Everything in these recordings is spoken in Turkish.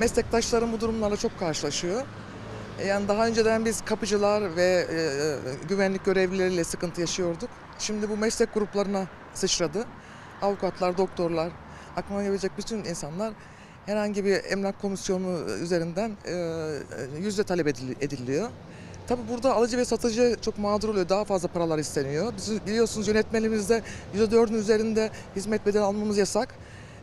Meslektaşlarım bu durumlarla çok karşılaşıyor. E, Yani daha önceden biz kapıcılar ve e, e, güvenlik görevlileriyle sıkıntı yaşıyorduk. Şimdi bu meslek gruplarına sıçradı. Avukatlar, doktorlar, aklına gelebilecek bütün insanlar herhangi bir emlak komisyonu üzerinden e, e, yüzde talep edil- ediliyor. Tabi burada alıcı ve satıcı çok mağdur oluyor. Daha fazla paralar isteniyor. Biz biliyorsunuz yönetmenimizde %4'ün üzerinde hizmet bedeli almamız yasak.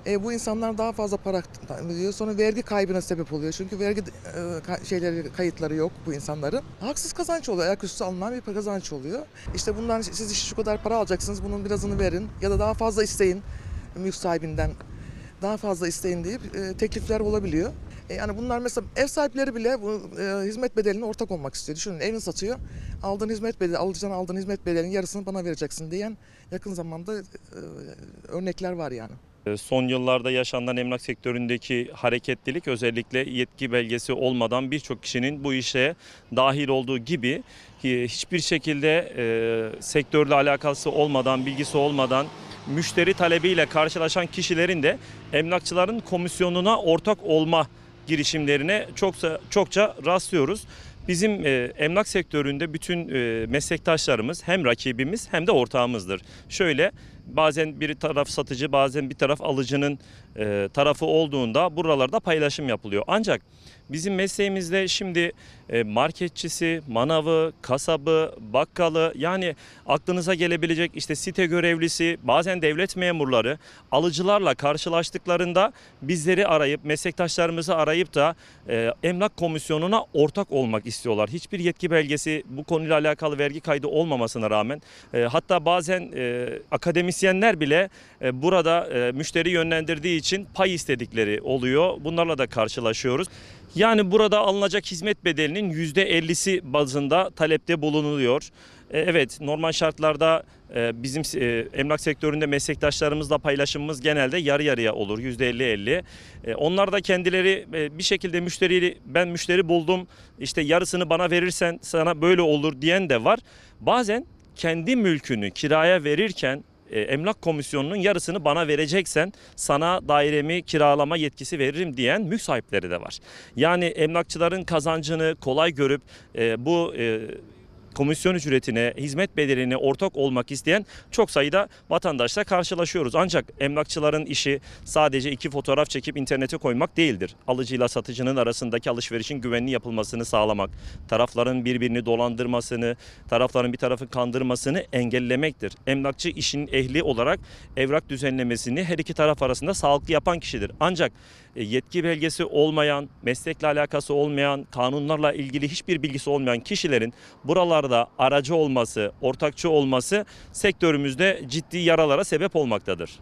E, bu insanlar daha fazla para ödüyor. Sonra vergi kaybına sebep oluyor. Çünkü vergi e, ka- şeyleri kayıtları yok bu insanların. Haksız kazanç oluyor. Ayaküstü alınan bir kazanç oluyor. İşte bundan siz şu kadar para alacaksınız. Bunun birazını verin ya da daha fazla isteyin mülk sahibinden. Daha fazla isteyin deyip e, teklifler olabiliyor. E, yani bunlar mesela ev sahipleri bile bu e, hizmet bedeline ortak olmak istiyor. Düşünün evini satıyor. Aldığın hizmet bedeli, alıcıdan aldığın hizmet bedelinin yarısını bana vereceksin diyen yakın zamanda e, örnekler var yani. Ee, Son yıllarda yaşanan emlak sektöründeki hareketlilik özellikle yetki belgesi olmadan birçok kişinin bu işe dahil olduğu gibi e, hiçbir şekilde e, sektörle alakası olmadan, bilgisi olmadan müşteri talebiyle karşılaşan kişilerin de emlakçıların komisyonuna ortak olma girişimlerine çokça çokça rastlıyoruz. Bizim e, emlak sektöründe bütün e, meslektaşlarımız hem rakibimiz hem de ortağımızdır. Şöyle bazen bir taraf satıcı bazen bir taraf alıcının e, tarafı olduğunda buralarda paylaşım yapılıyor. Ancak bizim mesleğimizde şimdi e, marketçisi, manavı, kasabı, bakkalı yani aklınıza gelebilecek işte site görevlisi, bazen devlet memurları alıcılarla karşılaştıklarında bizleri arayıp meslektaşlarımızı arayıp da e, emlak komisyonuna ortak olmak istiyorlar. Hiçbir yetki belgesi bu konuyla alakalı vergi kaydı olmamasına rağmen e, hatta bazen akademisyenler bile burada müşteri yönlendirdiği için pay istedikleri oluyor. Bunlarla da karşılaşıyoruz. Yani burada alınacak hizmet bedelinin %50'si bazında talepte bulunuluyor. E, Evet normal şartlarda e, bizim e, emlak sektöründe meslektaşlarımızla paylaşımımız genelde yarı yarıya olur %50-50. E, Onlar da kendileri bir şekilde müşteriyi ben müşteri buldum işte yarısını bana verirsen sana böyle olur diyen de var. Bazen kendi mülkünü kiraya verirken e, emlak komisyonunun yarısını bana vereceksen sana dairemi kiralama yetkisi veririm diyen mülk sahipleri de var. Yani emlakçıların kazancını kolay görüp e, bu e, komisyon ücretine, hizmet bedeline ortak olmak isteyen çok sayıda vatandaşla karşılaşıyoruz. Ancak emlakçıların işi sadece iki fotoğraf çekip internete koymak değildir. Alıcıyla satıcının arasındaki alışverişin güvenli yapılmasını sağlamak, tarafların birbirini dolandırmasını, tarafların bir tarafı kandırmasını engellemektir. Emlakçı işin ehli olarak evrak düzenlemesini her iki taraf arasında sağlıklı yapan kişidir. Ancak yetki belgesi olmayan, meslekle alakası olmayan, kanunlarla ilgili hiçbir bilgisi olmayan kişilerin buralarda aracı olması, ortakçı olması sektörümüzde ciddi yaralara sebep olmaktadır.